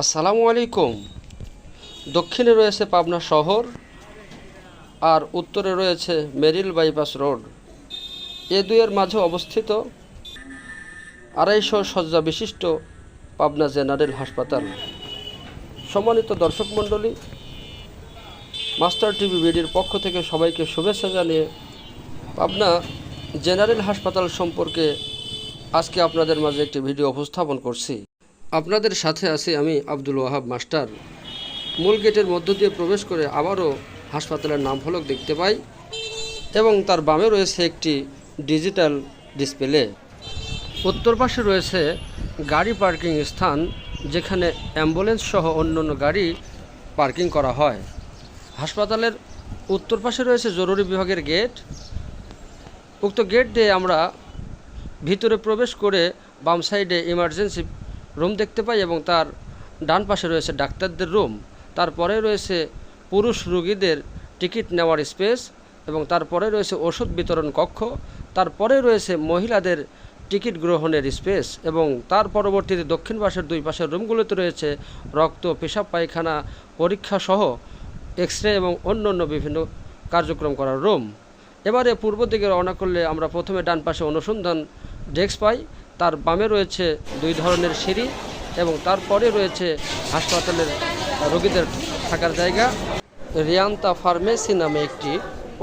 আসসালামু আলাইকুম। দক্ষিণে রয়েছে পাবনা শহর আর উত্তরে রয়েছে মেরিল বাইপাস রোড। এ দুয়ের মাঝে অবস্থিত আড়াইশো শয্যা বিশিষ্ট পাবনা জেনারেল হাসপাতাল। সম্মানিত দর্শক মণ্ডলী, মাস্টার টিভি বিডির পক্ষ থেকে সবাইকে শুভেচ্ছা জানিয়ে পাবনা জেনারেল হাসপাতাল সম্পর্কে আজকে আপনাদের মাঝে একটি ভিডিও উপস্থাপন করছি। আপনাদের সাথে আছি আমি আব্দুল ওয়াহাব, মাস্টার। মূল গেটের মধ্য দিয়ে প্রবেশ করে আবারও হাসপাতালের নাম ফলক দেখতে পাই এবং তার বামে রয়েছে একটি ডিজিটাল ডিসপ্লে। উত্তর পাশে রয়েছে গাড়ি পার্কিং স্থান, যেখানে অ্যাম্বুলেন্স সহ অন্যান্য গাড়ি পার্কিং করা হয়। হাসপাতালের উত্তর পাশে রয়েছে জরুরি বিভাগের গেট। উক্ত গেট দিয়ে আমরা ভিতরে প্রবেশ করে বাম সাইডে ইমার্জেন্সি রুম দেখতে পাই এবং তার ডান পাশে রয়েছে ডাক্তারদের রুম। তারপরে রয়েছে পুরুষ রোগীদের টিকিট নেওয়ার স্পেস এবং তারপরে রয়েছে ওষুধ বিতরণ কক্ষ। তারপরে রয়েছে মহিলাদের টিকিট গ্রহণের স্পেস এবং তার পরবর্তীতে দক্ষিণ পাশের দুই পাশের রুমগুলোতে রয়েছে রক্ত, পেশাব, পায়খানা, পরীক্ষা সহ এক্স রে এবং অন্য অন্য বিভিন্ন কার্যক্রম করার রুম। এবারে পূর্ব দিকে রওনা করলে আমরা প্রথমে ডান পাশে অনুসন্ধান ডেস্ক পাই। তার বামে রয়েছে দুই ধরনের সিঁড়ি এবং তারপরে রয়েছে হাসপাতালের রোগীদের থাকার জায়গা। রিয়ান্তা ফার্মেসি নামে একটি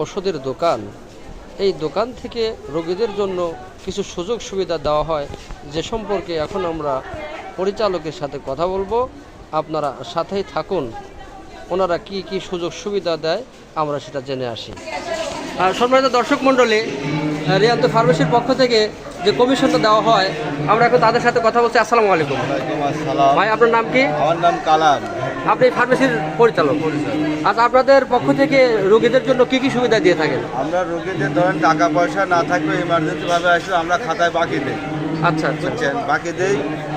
ওষুধের দোকান। এই দোকান থেকে রোগীদের জন্য কিছু সুযোগ সুবিধা দেওয়া হয়, যে সম্পর্কে এখন আমরা পরিচালকের সাথে কথা বলব। আপনারা সাথেই থাকুন। ওনারা কি কি সুযোগ সুবিধা দেয়, আমরা সেটা জেনে আসি। আর সম্মানিত দর্শক মণ্ডলী রিয়ান্ত ফার্মেসির পক্ষ থেকে যে কমিশনটা দেওয়া হয় আমরা এখন তাদের সাথে কথা বলছি। আসসালামু আলাইকুম। ভাই আপনার নাম কি? আমার নাম কালাম। আপনি ফার্মেসির পরিচালক। আচ্ছা আপনাদের পক্ষ থেকে রোগীদের জন্য কি কি সুবিধা দিয়ে থাকেন? আমরা রোগীদের ধরেন টাকা পয়সা না থাকলে ইমার্জেন্সি ভাবে আসলে আমরা খাতায় বাকি দিই। আচ্ছা আচ্ছা। বুঝছেন? বাকি দেই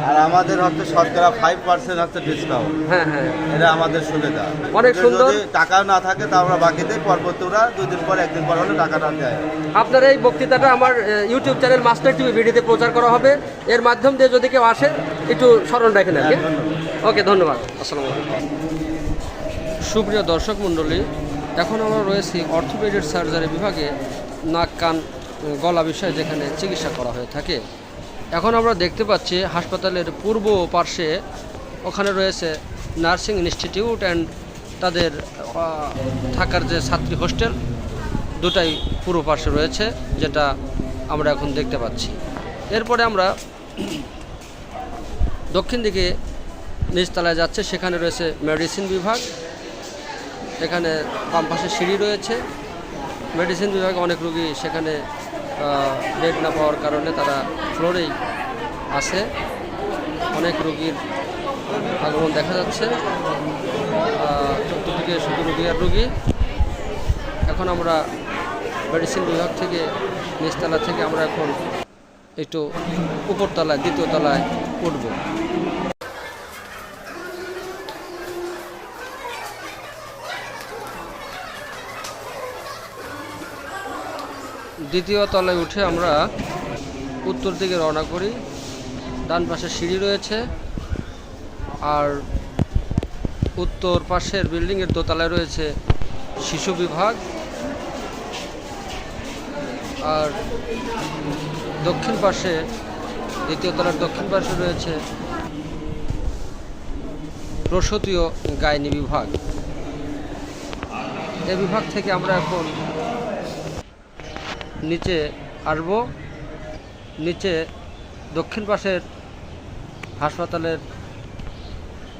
আর আমাদের হচ্ছে শতকরা ফাইভ পার্সেন্ট হচ্ছে ডিসকাউন্ট হ্যাঁ হ্যাঁ। এটা আমাদের সুবিধা। অনেক সুন্দর। যদি টাকা না থাকে তা আমরা বাকি দিই পরবর্তী ওরা দুই দিন পর একদিন পর হলে টাকাটা দেয়। আপনার এই বক্তৃতাটা আমার ইউটিউব চ্যানেল মাস্টার টিভি ভিডিওতে প্রচার করা হবে। এর মাধ্যম দিয়ে যদি কেউ আসে একটু স্মরণ রাখেন আর কি? হ্যাঁ, ওকে ধন্যবাদ। আসসালামু আলাইকুম। সুপ্রিয় দর্শক মণ্ডলী এখন আমরা রয়েছি অর্থোপেডিক সার্জারি বিভাগে নাক কান গলা বিষয়ে যেখানে চিকিৎসা করা হয়ে থাকে। এখন আমরা দেখতে পাচ্ছি হাসপাতালের পূর্ব পার্শ্বে ওখানে রয়েছে নার্সিং ইনস্টিটিউট অ্যান্ড তাদের থাকার যে ছাত্রী হোস্টেল, দুটাই পূর্ব পার্শ্বে রয়েছে, যেটা আমরা এখন দেখতে পাচ্ছি। এরপরে আমরা দক্ষিণ দিকে নিচতলায় যাচ্ছে, সেখানে রয়েছে মেডিসিন বিভাগ। এখানে বাম পাশে সিঁড়ি রয়েছে। মেডিসিন বিভাগে অনেক রুগী সেখানে বেড না পাওয়ার কারণে তারা ফ্লোরেই আসে অনেক রুগীর আগমন দেখা যাচ্ছে। চতুর্দিকে শুধু রুগী আর রুগী। এখন আমরা মেডিসিন বিভাগ থেকে, নিচতলা থেকে আমরা এখন একটু উপরতলায় দ্বিতীয় তলায় উঠব। দ্বিতীয় তলায় উঠে আমরা উত্তর দিকে রওনা করি। ডান পাশে সিঁড়ি রয়েছে আর উত্তর পাশের বিল্ডিংয়ের দোতলায় রয়েছে শিশু বিভাগ আর দক্ষিণ পাশে, দ্বিতীয় তলার দক্ষিণ পাশে রয়েছে প্রসূতীয় গাইনি বিভাগ। এই বিভাগ থেকে আমরা এখন নিচে আসব। নিচে দক্ষিণ পাশের হাসপাতালের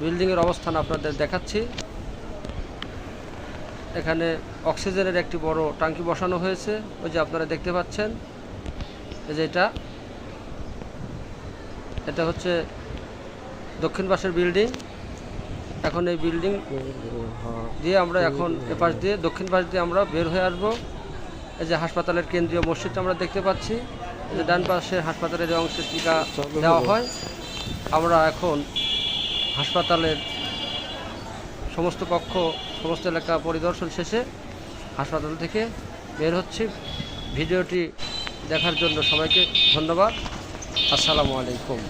বিল্ডিংয়ের অবস্থান আপনাদের দেখাচ্ছি। এখানে অক্সিজেনের একটি বড় টাঙ্কি বসানো হয়েছে। ওই যে আপনারা দেখতে পাচ্ছেন, এই যে এটা। এটা হচ্ছে দক্ষিণ পাশের বিল্ডিং। এখন এই বিল্ডিং দিয়ে আমরা এখন এপাশ দিয়ে, দক্ষিণ পাশ দিয়ে আমরা বের হয়ে আসব। এই যে হাসপাতালের কেন্দ্রীয় মসজিদটা আমরা দেখতে পাচ্ছি। যে ডান পাশে হাসপাতালের এই অংশে টিকা দেওয়া হয়, আমরা এখন হাসপাতালের সমস্ত কক্ষ, সমস্ত এলাকা পরিদর্শন শেষে হাসপাতাল থেকে বের হচ্ছি। ভিডিওটি দেখার জন্য সবাইকে ধন্যবাদ। আসসালামু আলাইকুম।